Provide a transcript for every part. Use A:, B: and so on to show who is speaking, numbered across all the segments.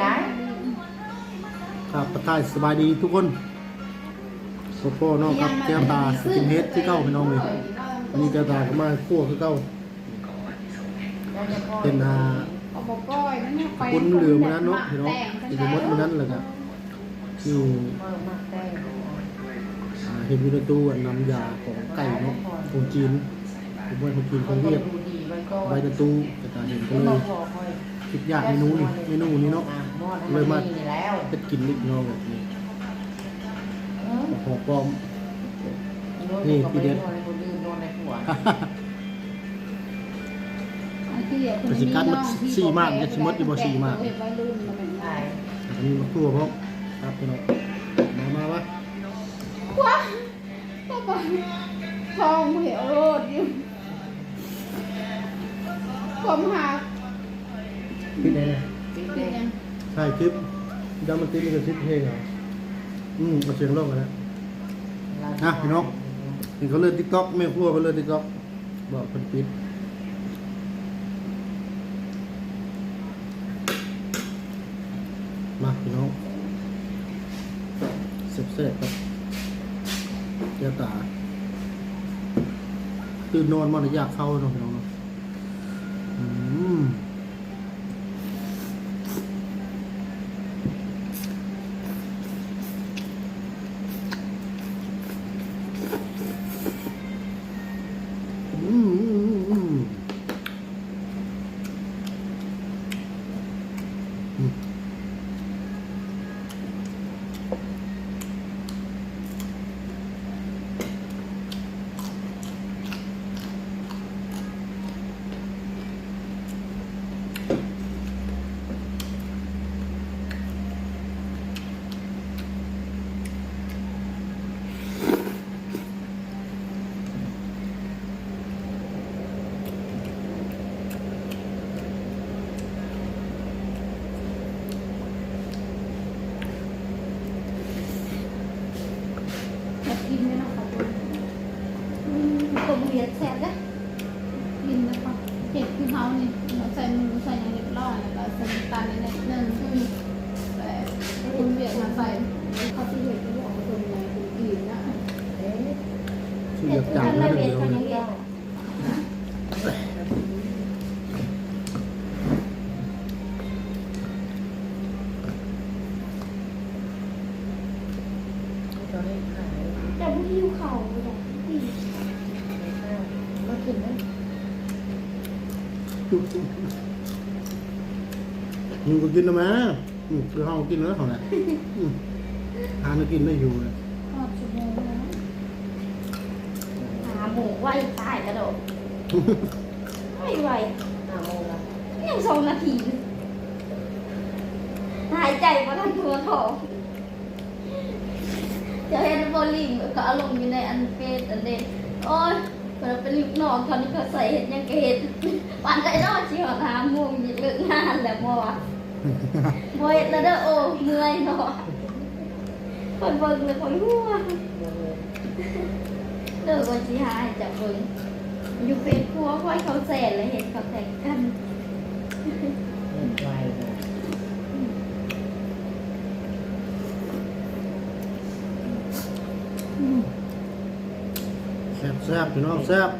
A: ได้
B: ครับประทายสบายดีทุกคนโซโฟน้องครับแก้วตาสกินเฮดที่เก้าพี่น้องเลยวันนี้แก้วตาก็มาคั่วคือเก้าเป็นอาคุณเหลือมานั้นเนาะพี่น้องอีกมดมานั้นแหละครับที่
A: เมื่อมาแต่
B: เห็นอยู่ในตู้น้ำยาของไก่เนาะของจีนผมว่าของจีนของเวียด
A: ดูดีไว้ก่อน
B: ไว้ในตู้กระตาเห็นก็เล
A: ย
B: คิดยากเมนูนี่เมนูนี้เนาะเลยมา
A: แล้ว
B: เป็ดกินนิดเนาะแบบนี้หอปลอมนี่พี่เด็ด
A: นอนในคนอื่นนอนในหัว
C: ไอ้ที่อะ
B: แต่สิกัดมันสี่มากเนี่ยสมมติอยู่บ่สี่มาก
C: เห็นวัยรุ่นมันเป็น
A: ใช่
B: อันนี้มาคั่วพร้อมครับพี่น้องมามาวะ
C: ว้าก็ไปทองเหวโรดอยู่ผมหา
B: พี่ ไหนเนี่ย
A: พี่
C: เป็
A: เด็
C: น
A: ก
C: ยัง
B: ใช่คลิปดามันติดนี่ก็คลิปเพลงเหรออืมเอาเสียงลงกันแล้วนะพี่น้องเห็นเขาเล่นติ๊กต็อกแม่ครัวเขาเล่นติ๊กต็อกบอกเพิ่นปิดมาพี่น้องเสร็จๆครับเจ้าตาตื่นนอนมันอยากเข้าเนาะพี่น้องเนาะอืม อืมอืมอืมอืม
C: อยากกินไหมล่ะคะคุณอืม ผมเรียนแซ่บนะกินนะคะเห็ดคือเขานี่เราใส่มือใส่อย่างเรียบร้อยแล้วก็ใส่น้ำตาลนิดนึงแต่คุณเวียดมาใส่เขาที่เห็ดก็บอกว่าคนไหนคนอื่นนะ
A: เอ๊ะ
B: ชื่ออยากจังนะเดี๋ยวนี้
A: ตอนนี้ขาย
C: แต่ผู้หิวเขาเลยที่
A: ไม่ข้าวมากินไหม
B: มึงก็กินนะแม่คือห้องกินแล้วเขาเนี่ยอืมหากินไม่อยู่เลย
C: อดชั่วโมงแล้ว
D: หาหมูไหวตายกระโดดไม่ไหว
A: หาโมงละ
D: ยังสองนาทีหายใจเพราะท่านทัวทองจะเห็นโบลิ่งก็อารมณ์อยู่ในอันเฟสอันเดนโอ้ย เราเป็นลูกน้องตอนนี้เขาใส่เห็ดยังกเห็ดปันใจรอดชีหอหาโมุงยิเลิกงานแล้วมัวโมยแล้วเด้อโอ้เมื่อยเนาะคนเบิ่งเลยคนหัวเลิกวันที่ห้าให้จับเบิ่งอยู่เป็นครัวค่อยเขาแสนเลยเห็นเขาแต่งกัน
A: เล่นไวเลย
B: แซ่บพี่น้องแซ่บ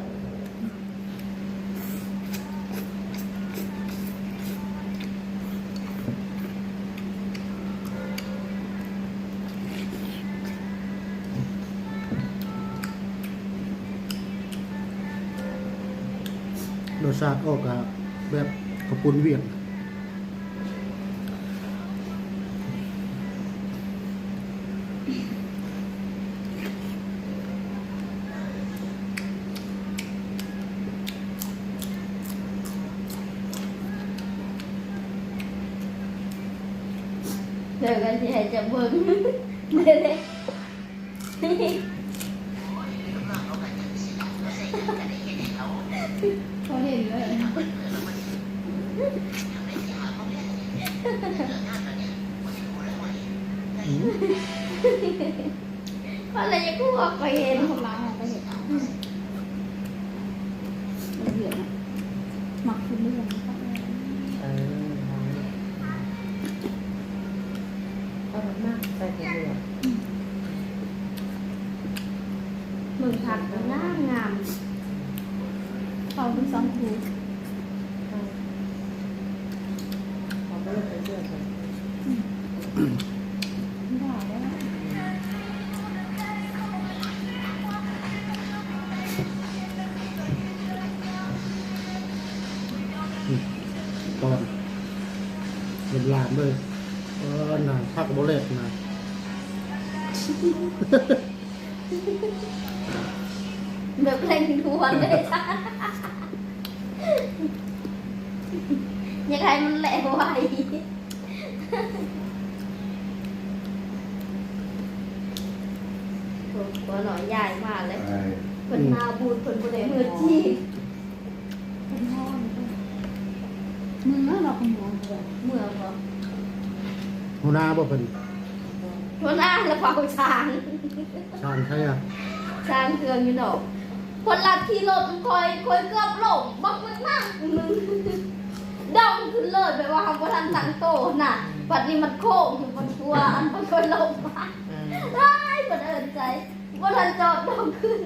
B: รสชาติออกอะแบบกระปุนเวียด
D: เจอกันที่ให้จับเบิ่งเลยเขา
C: เห็นเลย
D: เพราะอะไรจะกูออกไปเห็น
C: คนล้างไปเห็นเอาเดือดนะหมักคือเรื่องนะครับ
A: เออทำ เอามากใส่ถุงเหลือง
D: มึงผักงามงาม
C: เขาเป็น สองคู
A: เอาไปเลยไปเชื่อกัน
C: ได้แล้ว
B: ตอนเป็นลามเลยเออหนาพักโบเล็กนะ
D: แบบเล่นทวนเล ยจ้ะอยังไงมันแหลกไวตัวหน่อยใหญ่มากเลยเป็นนาบูดเป็นบุเรมือจี
C: เป็นห้องมึงแล้วเราขโมยเลย
D: เมืองเหรอ
B: หัวหน้าบ่เป็น
D: หัวหน้าและเผาช้าง
B: ชานใช่อะ
D: ช้างเครื่องอยู่ดอก คนลัดที่รถมันคอยคอยเกือบหลงบักมึงนั่งมึงดองขึ้นเลยแบบว่าเขาบ่ทันตั้งโตน่ะปัดนี้มันโค้งอยู่บนตัวอันมันคอยลงมา
A: อืม
D: ได้บัดเอิญใจว่าทันจอดดองขึ้น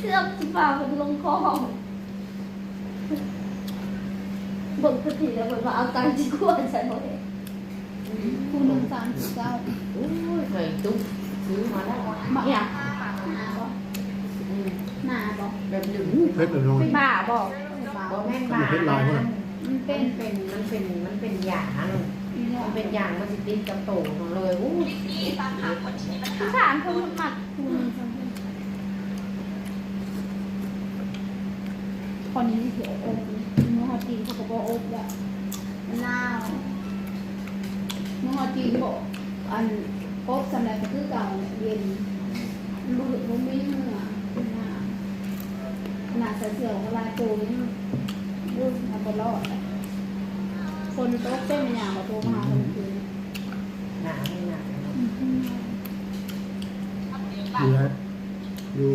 D: เกือบสิฝ่ามันลงคลองเบิ่งพอดีแล้วมันมาเอาตังค์ที่ขั้วใส่หมดเลย
C: คูหนึ่งสามสิบเก้า
A: โอ้ยเคยตุ๊กซื้อมาแล้ว
C: บัก
D: เนี่ย
C: หนาบ่
A: อืม
C: หนาบ่
A: แบบหนึ่ง
B: เพชรเลยน้อง
D: ไม่บ้าบอก
A: ก็แม่นบ้า
B: เพชรลายเท่าไหร่
C: มันเป็
A: เป็นนเป็นมันเป็นมันเป็นยาง
C: อีเนี่ย
A: มันเป็นยางมันสิติดกับโตของเลยอู้
D: ที่สามคนหมัก
C: คูหนึ่งสามสิบคนนี้เขียวอบมือฮอตีเขาก็บอกอบแบบมะนาวมือฮอตีบอกอันอบสำหรับก็คือเก่าเย็นลูกลูกไม่เมื่อหน้าข นาดใส่เสื้อของลายโตนี่รุ่นเอาไปรอดเลยคนโต๊ะเต้นอย่างกับโตมาหาคนคืน
A: หนาไม่หนา
B: อยู่ไหนอยู่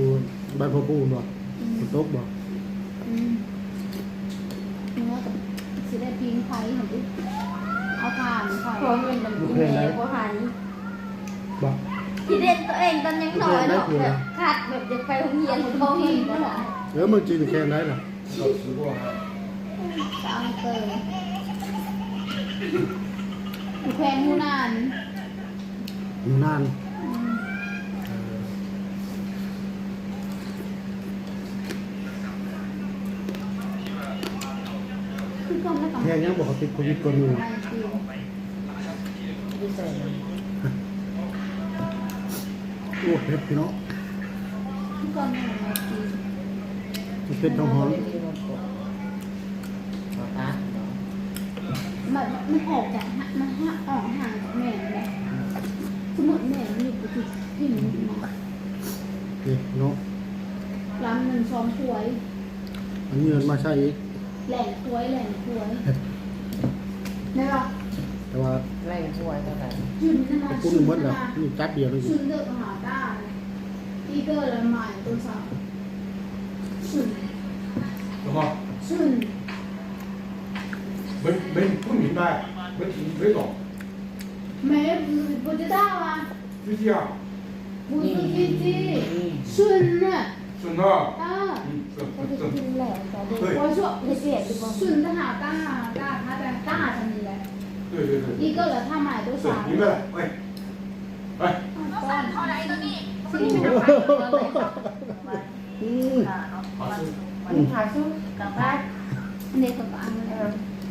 B: บ้านพ่อปู่บ่ฝนตกบ่
C: อืมเนื้อกับสิได้พิงไฟเห็นดิเอาผ่านค่ะ
D: พอเงินมันกินเองพอหัน
B: บ่
D: ที่เด่นตัวเองตอนยังหน่อยเนาะแบบขาดแบบจะไปโรงเรียนเขาเห็นก็หรอ
B: เออมึงจีนแค่ไหนน่ะ
C: จะเอาเตยอยู่แควงมูนาน
B: อยู่นาน
C: อืมคือก็ไม่ต้อง
B: แค่ยังบอกเขาติดโควิดก่อนอยู่
C: ไม่จริง
A: ที่ใส่น้ำ
B: โอ้เพชรพี่น้อง
C: คือก็ไม่ต้องไม่จริง
B: เพชรทองหอม
A: ที่มันกดขอตาเนาะ
C: มันมันออกจากฮะมันฮะออกห่างจากแม่เลยสมมติแม่มันอยู่ที่ที่มันมา
B: เด็กเนาะ
C: ลำหนึ่งสองถ้วย
B: อันนี้เงินมาใช้อีก
C: แหล่งถ้วยแหล่งถ้วยได้ปะ
B: แต่ว่า
A: ไล่ช่วยเท่าไหร่
C: ยืนขึ้นมา
B: ปุ้นหมดแล้วนี่จับเดียวเลย
C: ชุนเดือกหาได้อีเกอร์ละหมายตัวสาวชุน
E: đúng không
C: ชุน
E: bên bên không nhìn bài bên chỉ với cỏ
C: แม่บุจะได้วะ
E: chứ chưa
C: บุตรกิจีชุนน่ะ
E: xuân thơ
C: ตา
E: ừ, xuân
D: ก็
E: xuân
D: จะ
E: xuân
D: กินแหลกแต่เด็ก
E: ơi
C: พอช่วง
D: เสียดีกว่า
C: ชุนทหารตาตาถ้าแต่ตาจะมีแหละ
E: 对对对
C: อีเกอร์ละถ้าหมายตัว
E: 对
C: ส
A: หาซื้อกับบ้าน
C: เด็กกับอันเลย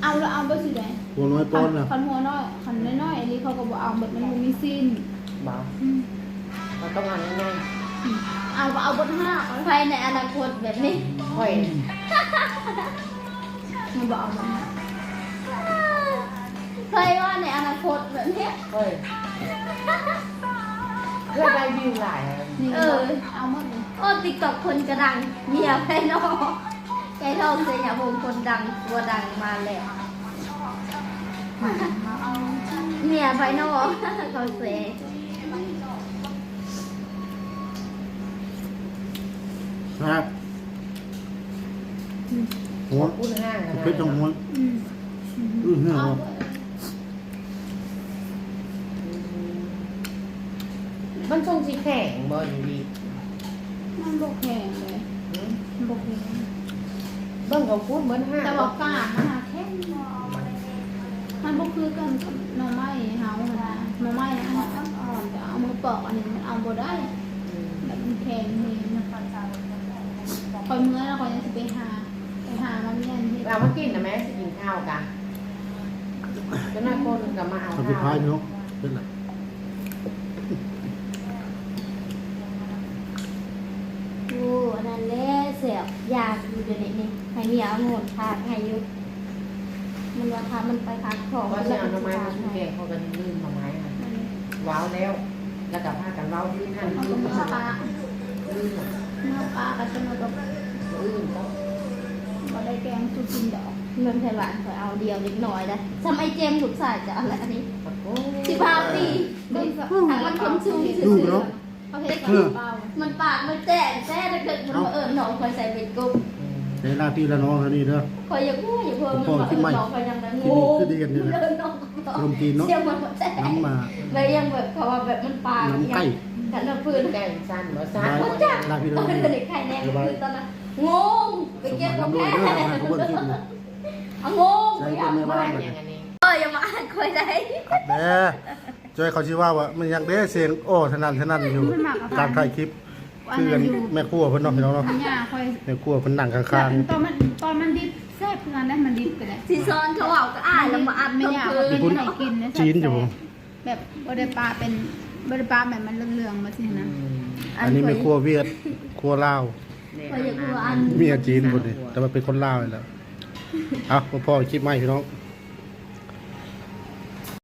C: เอาแล้วเอาไปสิไหน
B: หัวน้อยปอนน่ะ
C: คันหัวน้อยคันน้อยๆอันนี้เขาก็บอกเอาแบบมันบ่มีสิ้น
A: บอก
C: อืม
A: เราต้องงานง่าย
C: เอาก็เอาบนห้าเอา
D: ภายในอนาคตแบบนี้
A: ๆค่อย
C: มันบอกเอาบนห้า
D: เคยว่าในอนาคตแบบเนี้ย
A: ค่อยเพื่อได้วิวหลายอะ
C: นี่
D: เออ
C: เอาหมดเลย
D: โอ้ติ๊กต็อกคนกระดังเมียภายนอกไก่ทองเสียบงคนดังตัวดังมาแล้ว
C: เอา
D: เมียภายนอกเขาเสีย
B: ครับหัว
A: พูดห้างกัน
B: เพชรทองหอม
C: อืม
B: อือเหือ
C: เอา
B: บ่
C: หมดเลย
A: อมันทรงสีแข็งบ่อยู่ดี
C: มัน บกแข็งเลย
A: หืม
C: มันบกแข็ง
A: เบิ่งเขาพูดเหมือนห้า
C: แต่ว่ากาดมันหาแข็งมันบกคือกันกับหน่อไม้เฮาค่ะหน่อไม้อันนั้นอ่อนๆแต่เอามือปอกอันนี้มันเอาบ่ได้
A: อืม
C: แบบมันแข็งนี่นะคอยเมื่อแล้วคอยจะไปหาไปหามันเนี่ยที่
A: เรามากินนะแม่สิกินข้าวกันก็น่าคนกับมาเอา
B: คนสุดท้ายพี่น้องเป็นไร
D: โอ้อันนั้นแหละเสี ยบยากอยู่เดี๋ยวนี้นี่ให้เมียเอาโงนพากให้อยู่มันว่าถ้ามันไปพักของ
A: เพราะ
D: แล้
A: ฉะ
D: ว
A: นั้น
D: มัน
A: ทำไม
D: จะ
A: มัน
D: ให้
A: แก่เขากันลืมทำไมอะว้าวแล้ว แล้วกับผ้ากันว้าวยืนหัน
C: เอา
A: ยืน
C: เมื่อปลา
A: ลืม
C: เมื่อปลาก็จะมาแบบ
A: ลืมแล้ว
C: ก็ได้แกงสุกินดอก
D: เมืองไทยหวานขอเอาเดียวเล็กน้อยได้ทำไมเจมส์ถูกสายจะเอาอะไรอันนี้
A: โอ้
D: สิบห้าปีทางมันคนชู
B: ดูเนาะ
C: เขาเฮ็ดกับเปล่า
D: มันปากมันแจ้งแจ้ถ้าเกิดมันมาเอิญหนองคอยใส่เบ็ดกุ้ง
B: ในหน้าที่ละน้องเท่านี้เด้อ
D: คอยอย่าพูดอย่าเพิ่มมันมาเอิญหนองคอยยังไงงูเดินหนอง
B: ขนมจีนเนาะ
D: เชี่ยวมันมาแจ้ง
B: น้ำมา
D: แล้วยังแบบเขาว่าแบบมันปาก
B: น้ำไก่
D: กันน้ำปืน
A: แก่สั้นบ่สั้น
B: ได้
A: บ่
B: ได้
A: สั้น
B: พี่
D: ต
B: น้
D: อ
B: อนง
D: เด็กไข่แดงคือตอนนั้นงงไป
B: สม
D: เก็บ
B: มา
D: ของ
B: ทำด้วย
D: แค่
B: เด้อทำให้เขาเบิ่งคลิปนี่
D: เอางง
B: ใช้
D: ไป
B: คนในบ้าน
A: อย่างอันนี้
D: เอออย่ามาอ่านคอยได้
B: ครับเด้อ จอยเขาชื่อว่าว่ามันยังเด้เสียงโอ้ทนันทนันอยู่การถ่ายคลิปคือกันแม่ครัวเพิ่นเนาะพี่น้องเนาะ
C: อันเนี้ยคอย
B: แม่ครัวเพิ่นนั่งข้าง
C: ตอนมันตอนมันดิบแซ่บคือกันได้มันดิบไปเลย
D: ซีซอนเขาเอาก็อ่านแล้วมาอัด
C: ไม่
D: ไม่
C: อยาก
D: คื
C: เอา
D: น
C: เป็นไหนกินนะ
B: ๆจีนอยู่บ่
C: แบบบไดปลาเป็นบไดปลาแบบมันเหลืองๆมาสินะ
B: อันนี้แม่ครัวเวียดครัวลาว
D: คอยอยากรู้อัน
B: เมียจีนพุ่นนี่แต่ว่าเป็นคนลาวนี่แหละเอาพ่อคลิปใหม่พี่น้อง
D: ค